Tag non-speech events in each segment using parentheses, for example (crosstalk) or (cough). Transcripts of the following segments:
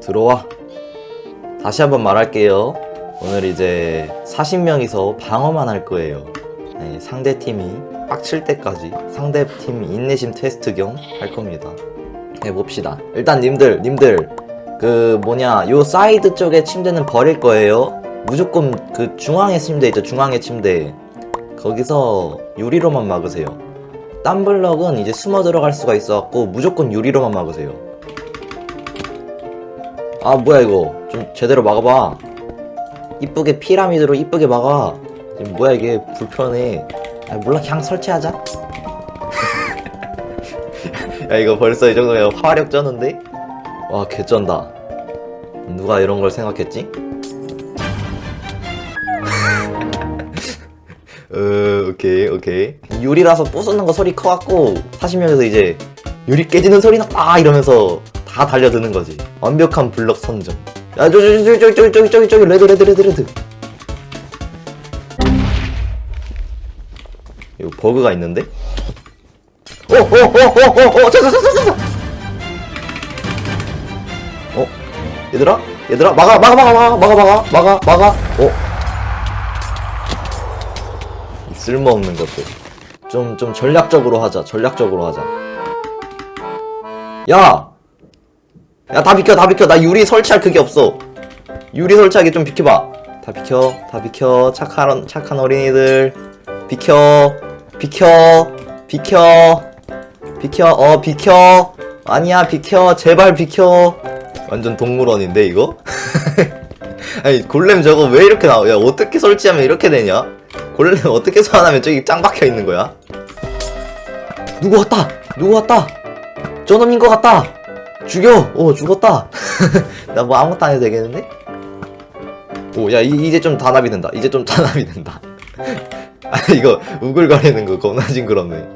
들어와. 다시 한번 말할게요. 오늘 이제 40명이서 방어만 할 거예요. 네, 상대 팀이 빡칠 때까지 상대 팀 인내심 테스트 겸 할 겁니다. 해봅시다. 일단 님들, 님들 그 뭐냐 요 사이드 쪽에 침대는 버릴 거예요. 무조건 그 중앙에 침대 있죠. 중앙에 침대. 거기서 유리로만 막으세요. 딴 블럭은 이제 숨어 들어갈 수가 있어갖고 무조건 유리로만 막으세요. 아 뭐야 이거 좀 제대로 막아봐. 이쁘게 피라미드로 이쁘게 막아. 뭐야 이게 불편해. 아 몰라 그냥 설치하자. (laughs) 야 이거 벌써 이 정도면 화력 쩌는데? 와 개쩐다. 누가 이런 걸 생각했지? (laughs) 어, 오케이, 오케이. 유리라서 부수는 거 소리 커갖고, 40명에서 이제, 유리 깨지는 소리 났다! 이러면서 다 달려드는 거지. 완벽한 블럭 선점. 야, 저기, 저기, 저기, 저기, 저기, 저기, 저기, 레드, 레드, 레드, 레드. 이거 버그가 있는데? 어, 어, 어, 어, 어, 어, 저, 저, 저, 저, 저. 어? 얘들아? 얘들아? 막아, 막아, 막아, 막아, 막아, 막아, 막아, 막아. 어? 쓸모없는 것들. 좀, 좀 전략적으로 하자. 전략적으로 하자. 야! 야, 다 비켜, 다 비켜. 나 유리 설치할 그게 없어. 유리 설치하기 좀 비켜봐. 다 비켜, 다 비켜. 착한, 착한 어린이들. 비켜, 비켜, 비켜, 비켜, 어, 비켜. 아니야, 비켜. 제발 비켜. 완전 동물원인데, 이거? (laughs) 아니, 골렘 저거 왜 이렇게 나와? 야, 어떻게 설치하면 이렇게 되냐? 골렘 어떻게 소환하면 저기 짱 박혀 있는 거야? 누구 왔다! 누구 왔다! 저놈인 것 같다! 죽여! 오, 죽었다! (laughs) 나 뭐 아무것도 안 해도 되겠는데? 오, 야, 이, 이제 좀 단합이 된다. 이제 좀 (laughs) 단합이 된다. (laughs) 아, 이거, 우글거리는 거 겁나 징그럽네.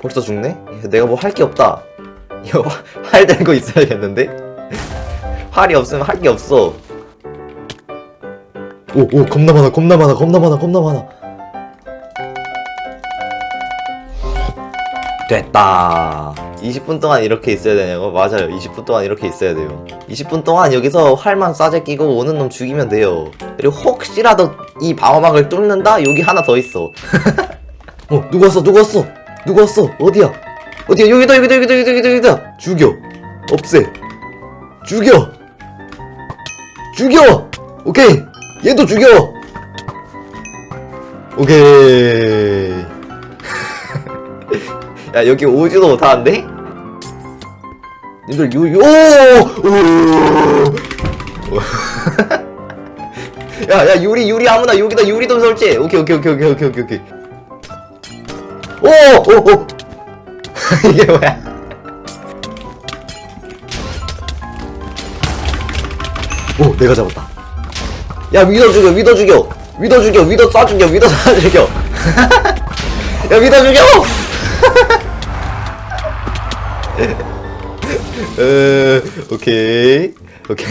벌써 죽네? 야, 내가 뭐 할 게 없다. 이거 화- 활 들고 있어야겠는데? 활이 없으면 할 게 없어. 오, 오, 겁나 많아, 겁나 많아, 겁나 많아, 겁나 많아. 됐다. 20분 동안 이렇게 있어야 되냐고? 맞아요. 20분 동안 이렇게 있어야 돼요. 20분 동안 여기서 활만 싸제 끼고 오는 놈 죽이면 돼요. 그리고 혹시라도 이 방어막을 뚫는다? 여기 하나 더 있어. (laughs) 어, 누구 왔어? 누구 왔어? 누구 왔어? 어디야? 어디야? 여기다, 여기다, 여기다, 여기다, 여기다, 여기다. 죽여. 없애. 죽여. 죽여. 오케이. 얘도 죽여. 오케이. (laughs) 야 여기 오지도 못하는데? 님들 요, 요, 오! (laughs) 야, 야, 유리, 유리 아무나 여기다 유리 좀 설치. 오케이, 오케이, 오케이, 오케이, 오케이, 오케이, 오케이. 오, 오, 오. (laughs) 이게 뭐야? 오, 내가 잡았다. 야, 위더 죽여, 위더 죽여, 위더 죽여, 위더 쏴 죽여, 위더 쏴 죽여. (laughs) 야, 위더 죽여! 에, 오케이, 오케이.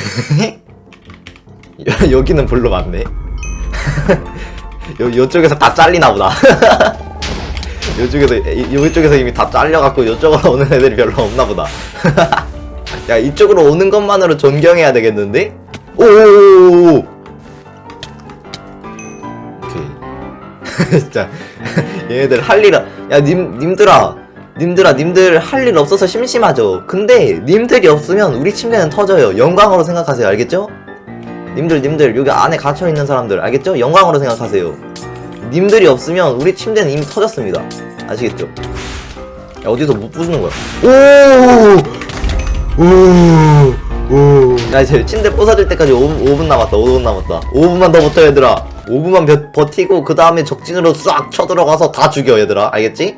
야, (laughs) 여기는 별로 많네. (laughs) 요, 요쪽에서 다 잘리나 보다. (laughs) 요쪽에서, 이- 요쪽에서 이미 다 잘려갖고 요쪽으로 오는 애들이 별로 없나 보다. 야, 이쪽으로 오는 것만으로 존경해야 되겠는데? 오오오오오! 오케이. 진짜. 얘네들 할 일, 야, 님, 님들아. 님들아, 님들 할 일 없어서 심심하죠? 근데, 님들이 없으면 우리 침대는 터져요. 영광으로 생각하세요. 알겠죠? 님들, 님들, 여기 안에 갇혀있는 사람들, 알겠죠? 영광으로 생각하세요. 님들이 없으면 우리 침대는 이미 터졌습니다. 아시겠죠? 야, 어디서 못 부수는 거야. 오! 오! 오! 야, 이제 침대 부서질 때까지 5분, 5분 남았다. 5분 남았다. 5분만 더 버텨, 얘들아. 5분만 버, 버티고, 그 다음에 적진으로 싹 쳐들어가서 다 죽여, 얘들아. 알겠지?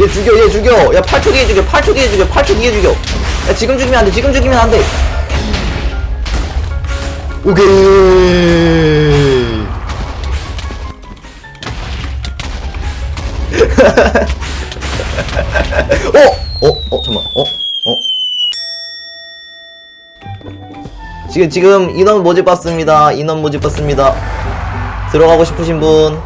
얘 죽여, 얘 죽여. 야, 8초 뒤에 죽여, 8초 뒤에 죽여, 8초 뒤에 죽여. 야, 지금 죽이면 안 돼, 지금 죽이면 안 돼. 오케이. (laughs) 어? 어? 어? 잠깐만. 어? 어? 지금 지금 인원 모집 받습니다. 인원 모집 받습니다. 들어가고 싶으신 분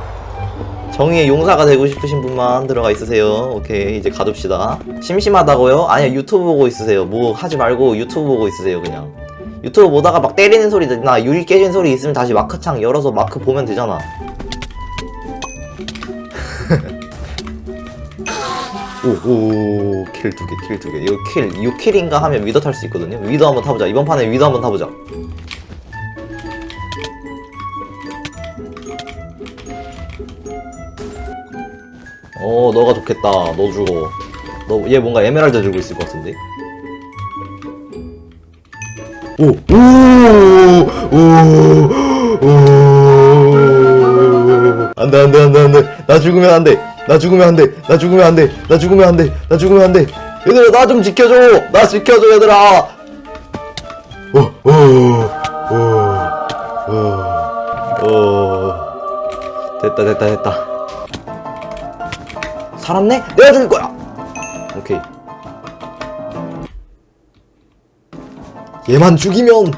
정의의 용사가 되고 싶으신 분만 들어가 있으세요. 오케이 이제 가둡시다. 심심하다고요? 아니야 유튜브 보고 있으세요. 뭐 하지 말고 유튜브 보고 있으세요 그냥. 유튜브 보다가 막 때리는 소리 나 유리 깨진 소리 있으면 다시 마크창 열어서 마크 보면 되잖아. (laughs) 오오 킬 두 개 킬 두 개 이거 킬 이거 킬인가 하면 위더 탈 수 있거든요. 위더 한번 타보자. 이번 판에 위더 한번 타보자. 어 너가 좋겠다. 너 죽어. 너얘 뭔가 에메랄드 들고 있을 것 같은데. 오, 오, 오, 오. 안 돼, 안 돼, 안 돼, 안 돼. 나 죽으면 안 돼. 나 죽으면 안 돼. 나 죽으면 안 돼. 나 죽으면 안 돼. 나 죽으면 안 돼. 얘들아, 나 좀 지켜줘. 나 지켜줘, 얘들아. 오, 오, 오, 오, 오. 됐다, 됐다, 됐다. 살았네? 내가 죽일 거야. 오케이. 얘만 죽이면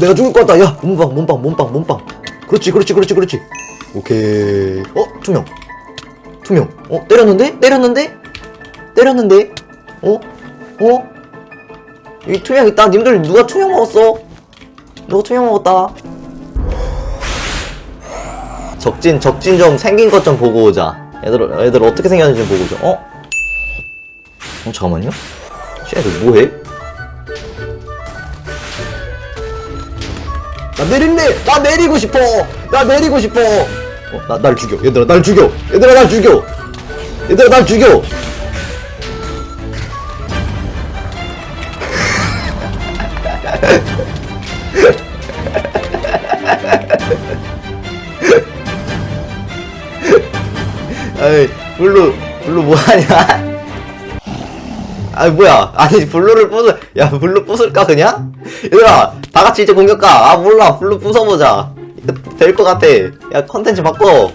내가 죽을 것 같다. 야, 몸빵, 몸빵, 몸빵, 몸빵. 그렇지, 그렇지, 그렇지, 그렇지. 오케이. 어, 투명. 투명. 어, 때렸는데? 때렸는데? 때렸는데? 어? 어? 여기 투명 있다. 님들 누가 투명 먹었어? 누가 투명 먹었다. 적진, 적진 좀 생긴 것 좀 보고 오자. 애들, 애들 어떻게 생겼는지 좀 보고 오자. 어? 어, 잠깐만요. 쟤들 뭐해? 나 내릴래! 나 내리고 싶어! 나 내리고 싶어! 어, 나, 날 죽여. 얘들아, 날 죽여! 얘들아, 날 죽여! 얘들아, 날 죽여! 아이, 블루, 블루 뭐하냐? (laughs) 아니 뭐야? 아니 블루를 부술 야 블루 부술까 그냥? 얘들아 다같이 이제 공격가. 아 몰라. 블루 부숴보자. 이거 될 것 같아. 야 컨텐츠 바꿔.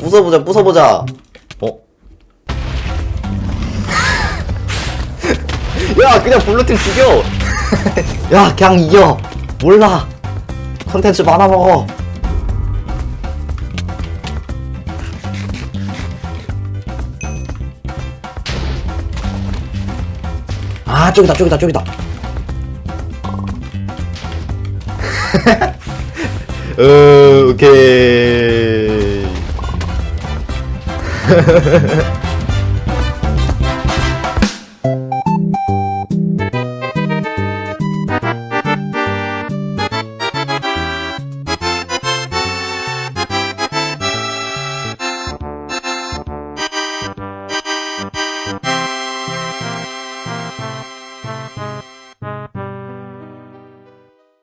부숴보자 부숴보자. 어? (laughs) 야 그냥 블루팀 죽여. (laughs) 야 그냥 이겨. 몰라. 컨텐츠 많아먹어 아 저기다 저기다 저기다. 어, 오케이 (laughs)